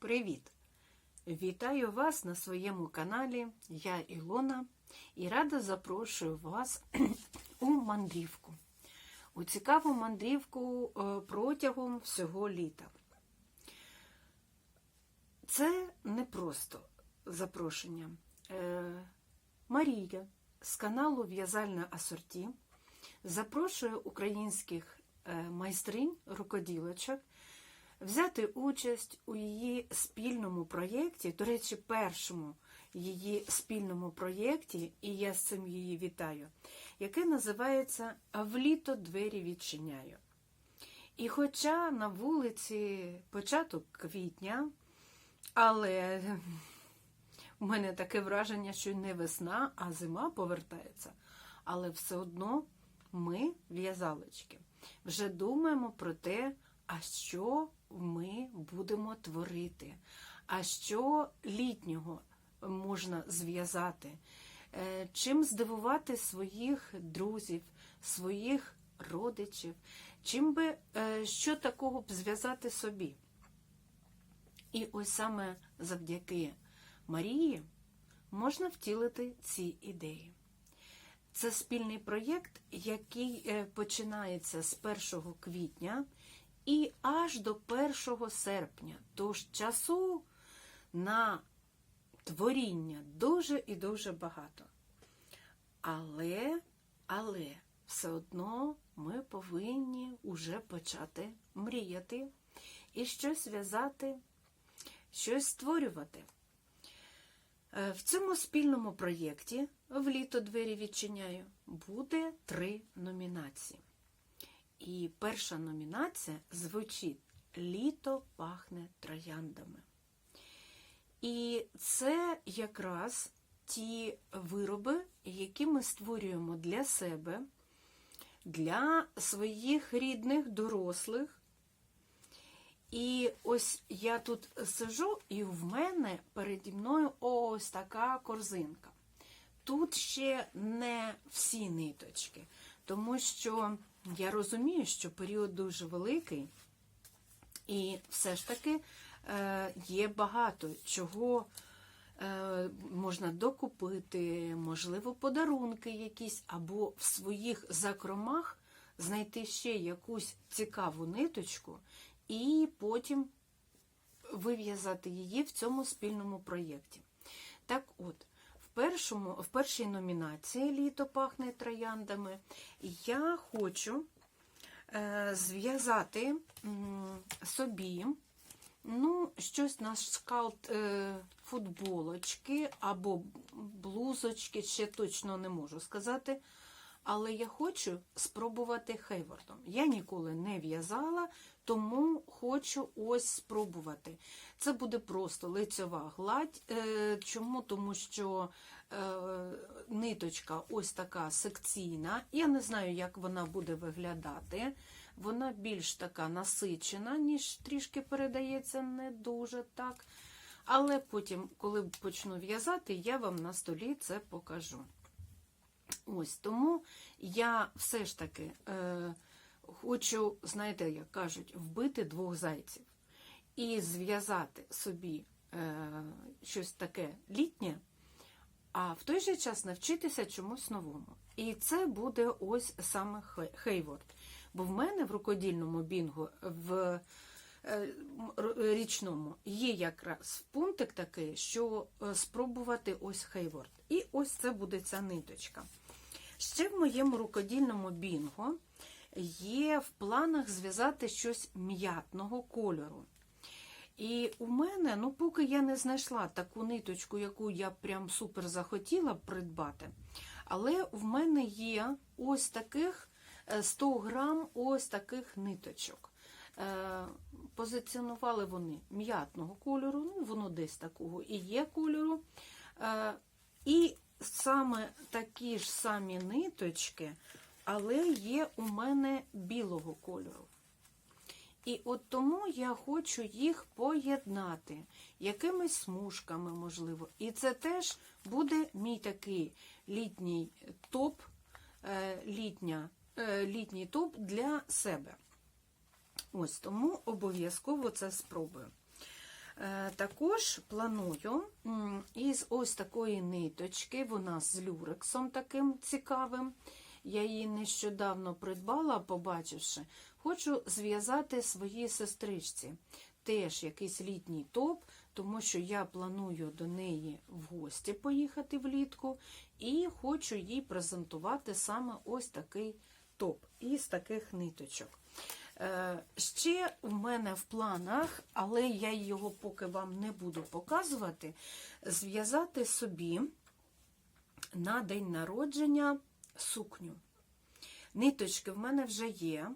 Привіт! Вітаю вас на своєму каналі. Я Ілона і рада запрошую вас у мандрівку. У цікаву мандрівку е, протягом всього літа. Це не просто запрошення. Е, Марія з каналу В'язальне асорті запрошує українських е, майстринь, рукоділочок взяти участь у її спільному проєкті, до речі, першому її спільному проєкті, і я з цим її вітаю, яке називається В літо двері відчиняю. І хоча на вулиці початок квітня, але у мене таке враження, що не весна, а зима повертається. Але все одно ми, в'язалочки, вже думаємо про те, а що ми будемо творити, а що літнього можна зв'язати, Е, чим здивувати своїх друзів, своїх родичів, чим би е, що такого б зв'язати собі. І ось саме завдяки Марії можна втілити ці ідеї. Це спільний проєкт, який е, починається з 1 квітня і аж до 1 серпня. Тож часу на творіння дуже і дуже багато. Але, але все одно ми повинні уже почати мріяти і щось в'язати, щось створювати. Е, В цьому спільному проєкті в літо двері відчиняю буде три номінації. І перша номінація звучить Літо пахне трояндами. І це якраз ті вироби, які ми створюємо для себе, для своїх рідних, дорослих. І ось я тут сижу, і в мене переді мною ось така корзинка. Тут ще не всі ниточки, тому що я розумію, що період дуже великий, і все ж таки е, є багато чого е, можна докупити, можливо, подарунки якісь, або в своїх закромах знайти ще якусь цікаву ниточку, і потім вив'язати її в цьому спільному проєкті. Так от, першому, в першій номінації Літо пахне трояндами я хочу е, зв'язати собі ну, щось на скалт е, футболочки або блузочки, ще точно не можу сказати. Але я хочу спробувати хейвардом. Я ніколи не в'язала, тому хочу ось спробувати. Це буде просто лицьова гладь. Е, Чому? Тому що е, ниточка ось така секційна. Я не знаю, як вона буде виглядати. Вона більш така насичена, ніж трішки передається, не дуже так. Але потім, коли почну в'язати, я вам на столі це покажу. Ось тому я все ж таки е, хочу, знаєте, як кажуть, вбити двох зайців і зв'язати собі е, щось таке літнє, а в той же час навчитися чомусь новому. І це буде ось саме Хейворд. Бо в мене в рукодільному бінгу в річному є якраз пунктик такий, що е, спробувати ось Хейворд. І ось це буде ця ниточка. Ще в моєму рукодільному бінго є в планах зв'язати щось м'ятного кольору. І у мене, ну, поки я не знайшла таку ниточку, яку я прям супер захотіла придбати, але в мене є ось таких 100 грам ось таких ниточок. Е, Позиціонували вони м'ятного кольору, ну, воно десь такого і є кольору. Е, І саме такі ж самі ниточки, але є у мене білого кольору. І от тому я хочу їх поєднати якимись смужками, можливо. І це теж буде мій такий літній топ, е, літня, літній топ для себе. Ось тому обов'язково це спробую. Е, Також планую із ось такої ниточки, вона з люрексом таким цікавим. Я її нещодавно придбала, побачивши. Хочу зв'язати своїй сестричці. Теж якийсь літній топ, тому що я планую до неї в гості поїхати влітку, і хочу їй презентувати саме ось такий топ із таких ниточок. Е, Ще в мене в планах, але я його поки вам не буду показувати, зв'язати собі на день народження сукню. Ниточки в мене вже є,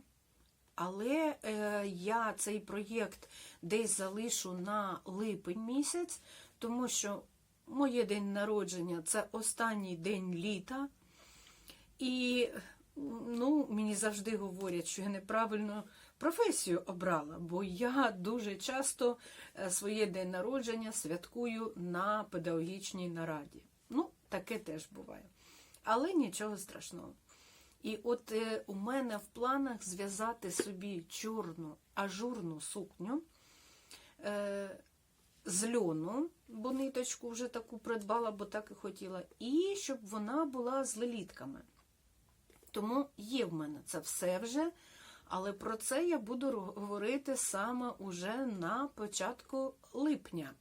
але е, я цей проєкт десь залишу на липень місяць, тому що моє день народження це останній день літа. І ну, мені завжди говорять, що я неправильно професію обрала, бо я дуже часто е, своє день народження святкую на педагогічній нараді. Ну, таке теж буває. Але нічого страшного. І от е, у мене в планах зв'язати собі чорну ажурну сукню е, з льону, бо ниточку вже таку придбала, бо так і хотіла, і щоб вона була з лелітками. Тому є в мене це все вже, але про це я буду говорити саме уже на початку липня.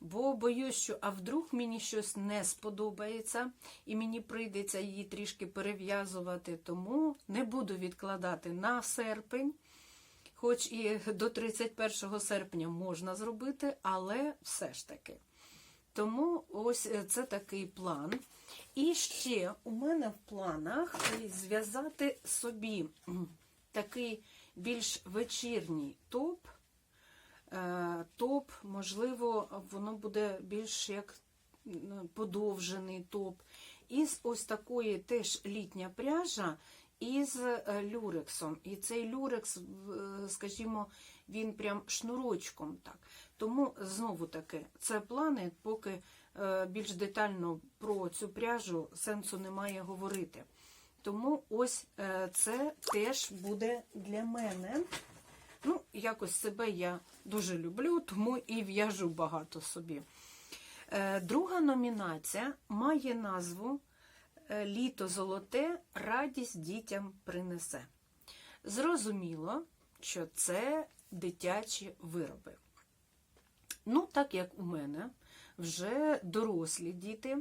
Бо боюсь, що а вдруг мені щось не сподобається, і мені прийдеться її трішки перев'язувати, тому не буду відкладати на серпень. Хоч і до 31 серпня можна зробити, але все ж таки. Тому ось е, це такий план. І ще у мене в планах зв'язати собі такий більш вечірній топ. Е, Топ, можливо, воно буде більш як подовжений топ. Із ось такої теж літня пряжа із е, люрексом. І цей люрекс, е, скажімо, він прям шнурочком так. Тому знову таки, це плани, поки е, більш детально про цю пряжу сенсу немає говорити. Тому ось це теж буде для мене. Ну, якось себе я дуже люблю, тому і в'яжу багато собі. Друга номінація має назву Літо золоте радість дітям принесе. Зрозуміло, що це дитячі вироби. Ну, так як у мене вже дорослі діти,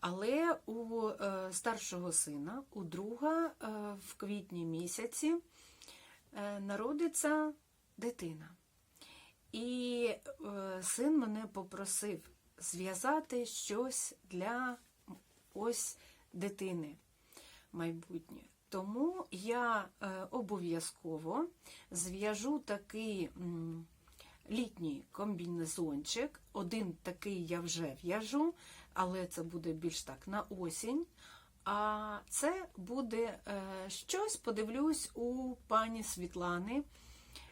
але у е, старшого сина, у друга е, в квітні місяці е, народиться дитина. І е, син мене попросив зв'язати щось для ось дитини майбутнє. Тому я е, обов'язково зв'яжу такий літній комбінезончик. Один такий я вже в'яжу, але це буде більш так на осінь. А це буде е, щось, подивлюсь, у пані Світлани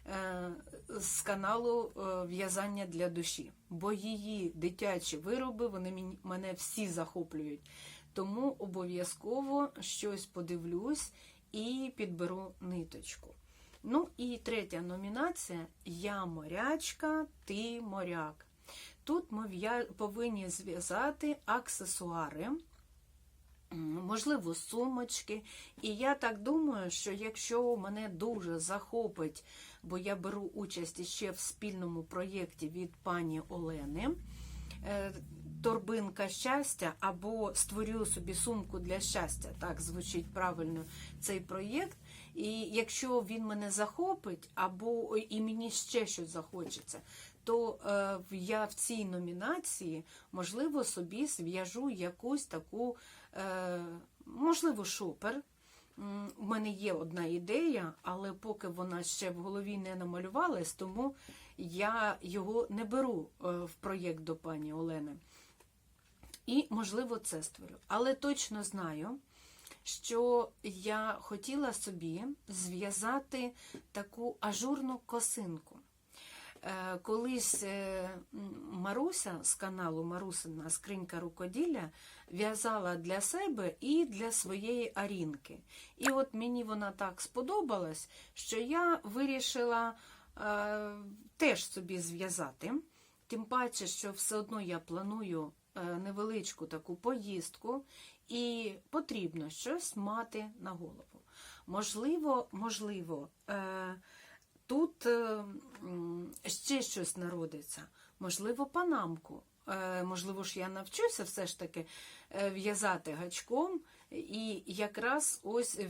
е, з каналу В'язання для душі. Бо її дитячі вироби вони мене всі захоплюють. Тому обов'язково щось подивлюсь і підберу ниточку. Ну і третя номінація Я морячка, ти моряк. Тут ми повинні зв'язати аксесуари, можливо, сумочки. І я так думаю, що якщо мене дуже захопить, бо я беру участь ще в спільному проєкті від пані Олени. Торбинка щастя або створю собі сумку для щастя, так звучить правильно цей проєкт. І якщо він мене захопить, або і мені ще щось захочеться, то е, я в цій номінації, можливо, собі зв'яжу якусь таку, е, можливо, шопер. У мене є одна ідея, але поки вона ще в голові не намалювалась, тому я його не беру е, в проєкт до пані Олени. І, можливо, це створю. Але точно знаю, що я хотіла собі зв'язати таку ажурну косинку. Е, Колись е, Маруся з каналу Марусина Скринька рукоділля в'язала для себе і для своєї Арінки. І от мені вона так сподобалась, що я вирішила е, теж собі зв'язати. Тим паче, що все одно я планую невеличку таку поїздку, і потрібно щось мати на голову. Можливо, можливо, е, тут е, ще щось народиться, можливо, панамку. Е, Можливо ж, я навчуся все ж таки е, в'язати гачком, і якраз ось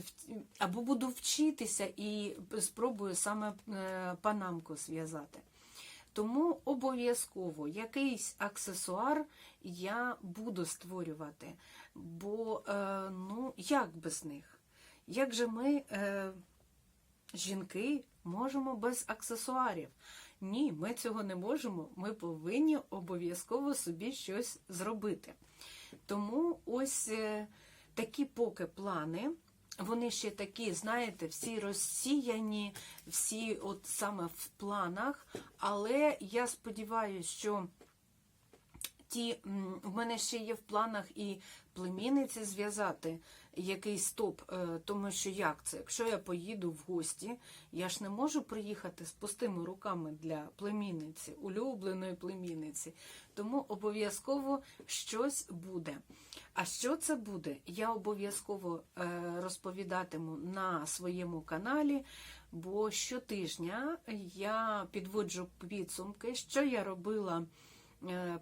або буду вчитися і спробую саме е, панамку зв'язати. Тому обов'язково якийсь аксесуар я буду створювати. Бо е, ну, як без них? Як же ми, е, жінки, можемо без аксесуарів? Ні, ми цього не можемо. Ми повинні обов'язково собі щось зробити. Тому ось е, такі поки плани. Вони ще такі, знаєте, всі розсіяні, всі от саме в планах. Але я сподіваюся, що ті, в мене ще є в планах і племінниці зв'язати якийсь топ, е, тому що як це? Якщо я поїду в гості, я ж не можу приїхати з пустими руками для племінниці, улюбленої племінниці. Тому обов'язково щось буде. А що це буде? Я обов'язково е, розповідатиму на своєму каналі, бо щотижня я підводжу підсумки, що я робила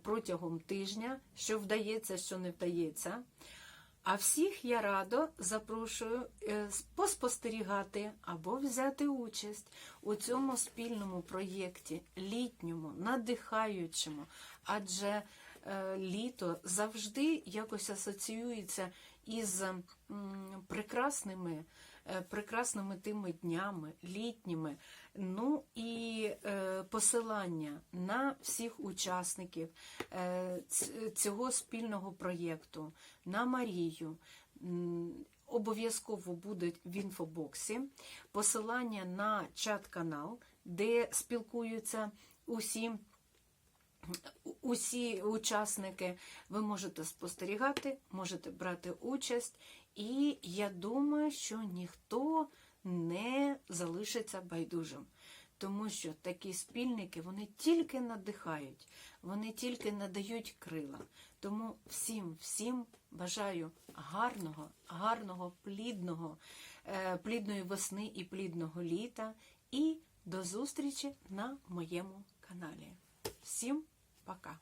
протягом тижня, що вдається, що не вдається. А всіх я радо запрошую е, поспостерігати або взяти участь у цьому спільному проєкті, літньому, надихаючому, адже е, літо завжди якось асоціюється із прекрасними, е, прекрасними тими днями, літніми. Ну і е, посилання на всіх учасників е, цього спільного проєкту, на Марію. Обов'язково будуть в інфобоксі посилання на чат-канал, де спілкуються усі усі учасники, ви можете спостерігати, можете брати участь, і я думаю, що ніхто не залишиться байдужим. Тому що такі спільники вони тільки надихають, вони тільки надають крила. Тому всім, всім бажаю гарного, гарного, плідного, е, плідної весни і плідного літа. І до зустрічі на моєму каналі. Всім пока!